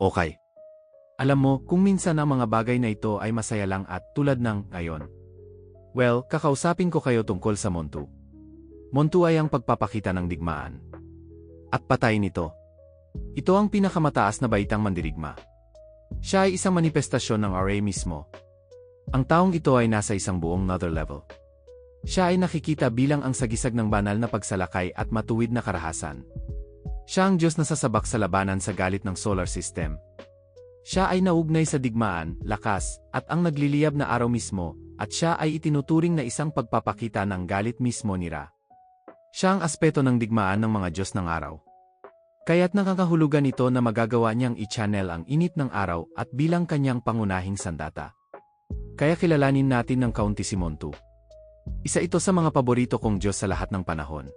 Okay. Alam mo, kung minsan ang mga bagay na ito ay masaya lang at tulad ng ngayon. Well, kakausapin ko kayo tungkol sa Montu. Montu ay ang pagpapakita ng digmaan. At patay nito. Ito ang pinakamataas na baitang mandirigma. Siya ay isang manifestasyon ng RA mismo. Ang taong ito ay nasa isang buong nether level. Siya ay nakikita bilang ang sagisag ng banal na pagsalakay at matuwid na karahasan. Siya ang Diyos na sasabak sa labanan sa galit ng solar system. Siya ay naugnay sa digmaan, lakas, at ang nagliliyab na araw mismo, at siya ay itinuturing na isang pagpapakita ng galit mismo ni Ra. Siya ang aspeto ng digmaan ng mga Diyos ng araw. Kaya't nakakahulugan ito na magagawa niyang i-channel ang init ng araw at bilang kanyang pangunahing sandata. Kaya kilalanin natin ng kaunti si Montu. Isa ito sa mga paborito kong Diyos sa lahat ng panahon.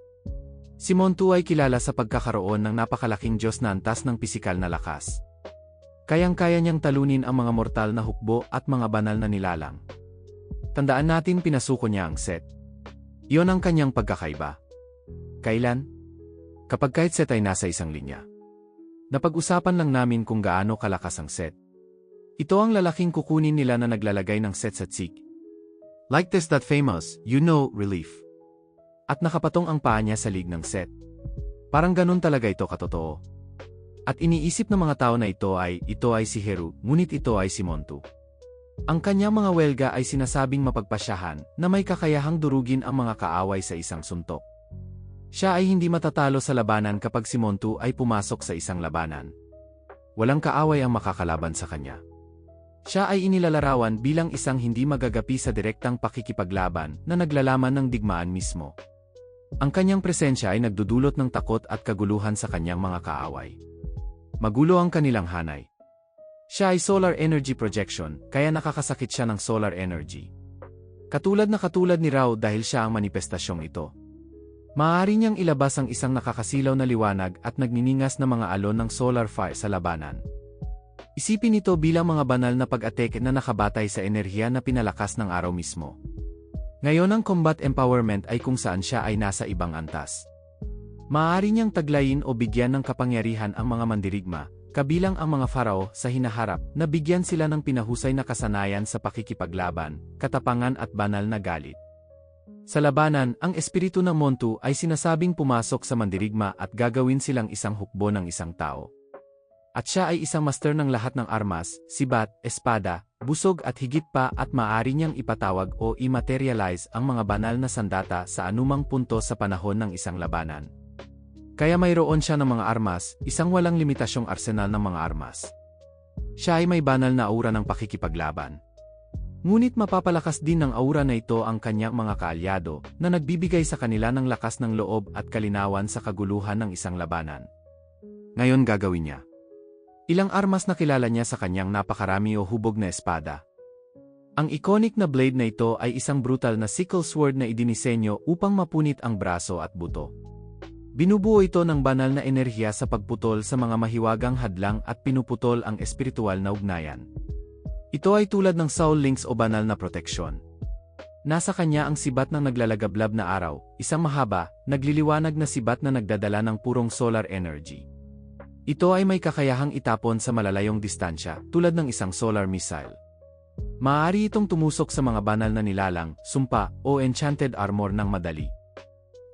Si Montu ay kilala sa pagkakaroon ng napakalaking Diyos na antas ng pisikal na lakas. Kayang-kaya niyang talunin ang mga mortal na hukbo at mga banal na nilalang. Tandaan natin pinasuko niya ang set. Iyon ang kanyang pagkakaiba. Kailan? Kapag kahit set ay nasa isang linya. Napag-usapan lang namin kung gaano kalakas ang set. Ito ang lalaking kukunin nila na naglalagay ng set sa tsik. Like this that famous, you know, relief. At nakapatong ang paa niya sa lig ng set. Parang ganun talaga ito katotoo. At iniisip ng mga tao na ito ay, ito ay si Heru, ngunit ito ay si Montu. Ang kanyang mga welga ay sinasabing mapagpasyahan na may kakayahang durugin ang mga kaaway sa isang suntok. Siya ay hindi matatalo sa labanan kapag si Montu ay pumasok sa isang labanan. Walang kaaway ang makakalaban sa kanya. Siya ay inilalarawan bilang isang hindi magagapi sa direktang pakikipaglaban na naglalaman ng digmaan mismo. Ang kanyang presensya ay nagdudulot ng takot at kaguluhan sa kanyang mga kaaway. Magulo ang kanilang hanay. Siya ay solar energy projection, kaya nakakasakit siya ng solar energy. Katulad na katulad ni Rao dahil siya ang manifestasyong ito. Maaari niyang ilabas ang isang nakakasilaw na liwanag at nagniningas na mga alon ng solar fire sa labanan. Isipin ito bilang mga banal na pag-atake na nakabatay sa enerhiya na pinalakas ng araw mismo. Ngayon ang combat empowerment ay kung saan siya ay nasa ibang antas. Maaari niyang taglayin o bigyan ng kapangyarihan ang mga mandirigma, kabilang ang mga farao sa hinaharap na bigyan sila ng pinahusay na kasanayan sa pakikipaglaban, katapangan at banal na galit. Sa labanan, ang espiritu ng Montu ay sinasabing pumasok sa mandirigma at gagawin silang isang hukbo ng isang tao. At siya ay isang master ng lahat ng armas, sibat, espada, busog at higit pa at maaari niyang ipatawag o immaterialize ang mga banal na sandata sa anumang punto sa panahon ng isang labanan. Kaya mayroon siya ng mga armas, isang walang limitasyong arsenal ng mga armas. Siya ay may banal na aura ng pakikipaglaban. Ngunit mapapalakas din ng aura na ito ang kanyang mga kaalyado na nagbibigay sa kanila ng lakas ng loob at kalinawan sa kaguluhan ng isang labanan. Ngayon gagawin niya. Ilang armas na kilala niya sa kanyang napakarami o hubog na espada. Ang iconic na blade na ito ay isang brutal na sickle sword na idinisenyo upang mapunit ang braso at buto. Binubuo ito ng banal na enerhiya sa pagputol sa mga mahiwagang hadlang at pinuputol ang espiritual na ugnayan. Ito ay tulad ng soul links o banal na proteksyon. Nasa kanya ang sibat ng naglalagablab na araw, isang mahaba, nagliliwanag na sibat na nagdadala ng purong solar energy. Ito ay may kakayahang itapon sa malalayong distansya, tulad ng isang solar missile. Maaari itong tumusok sa mga banal na nilalang, sumpa, o enchanted armor ng madali.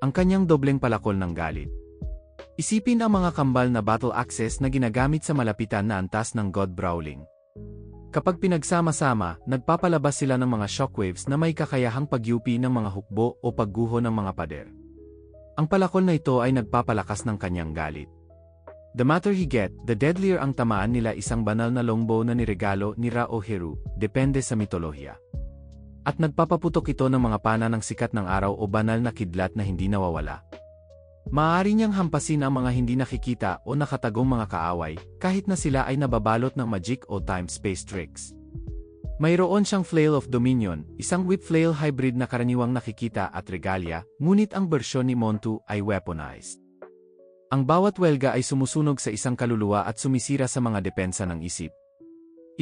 Ang kanyang dobleng palakol ng galit. Isipin ang mga kambal na battle axes na ginagamit sa malapitan na antas ng God Brawling. Kapag pinagsama-sama, nagpapalabas sila ng mga shockwaves na may kakayahang pagyupi ng mga hukbo o pagguho ng mga pader. Ang palakol na ito ay nagpapalakas ng kanyang galit. The matter he get, the deadlier ang tamaan nila isang banal na longbow na niregalo ni Ra o Heru, depende sa mitolohiya. At nagpapaputok ito ng mga pana ng sikat ng araw o banal na kidlat na hindi nawawala. Maaari niyang hampasin ang mga hindi nakikita o nakatagong mga kaaway, kahit na sila ay nababalot ng magic o time-space tricks. Mayroon siyang Flail of Dominion, isang whip flail hybrid na karaniwang nakikita at regalia, ngunit ang bersyon ni Montu ay weaponized. Ang bawat welga ay sumusunog sa isang kaluluwa at sumisira sa mga depensa ng isip.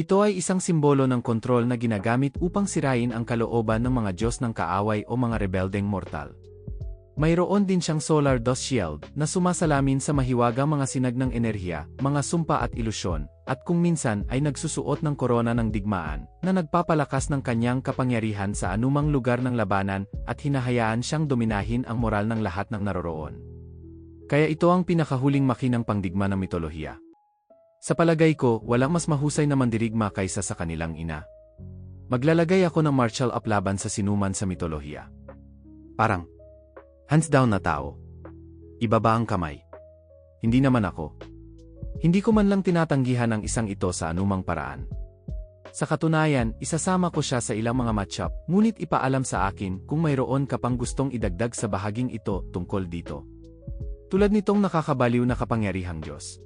Ito ay isang simbolo ng kontrol na ginagamit upang sirain ang kalooban ng mga Diyos ng kaaway o mga rebeldeng mortal. Mayroon din siyang solar dust shield na sumasalamin sa mahiwagang mga sinag ng enerhiya, mga sumpa at ilusyon, at kung minsan ay nagsusuot ng korona ng digmaan na nagpapalakas ng kanyang kapangyarihan sa anumang lugar ng labanan at hinahayaan siyang dominahin ang moral ng lahat ng naroroon. Kaya ito ang pinakahuling makinang pangdigma ng mitolohiya. Sa palagay ko, walang mas mahusay na mandirigma kaysa sa kanilang ina. Maglalagay ako ng martial up laban sa sinuman sa mitolohiya. Parang, Hands down na tao. Ibaba ang kamay. Hindi naman ako. Hindi ko man lang tinatanggihan ang isang ito sa anumang paraan. Sa katunayan, isasama ko siya sa ilang mga matchup, ngunit ipaalam sa akin kung mayroon ka pang gustong idagdag sa bahaging ito tungkol dito. Tulad nitong nakakabaliw na kapangyarihang Diyos.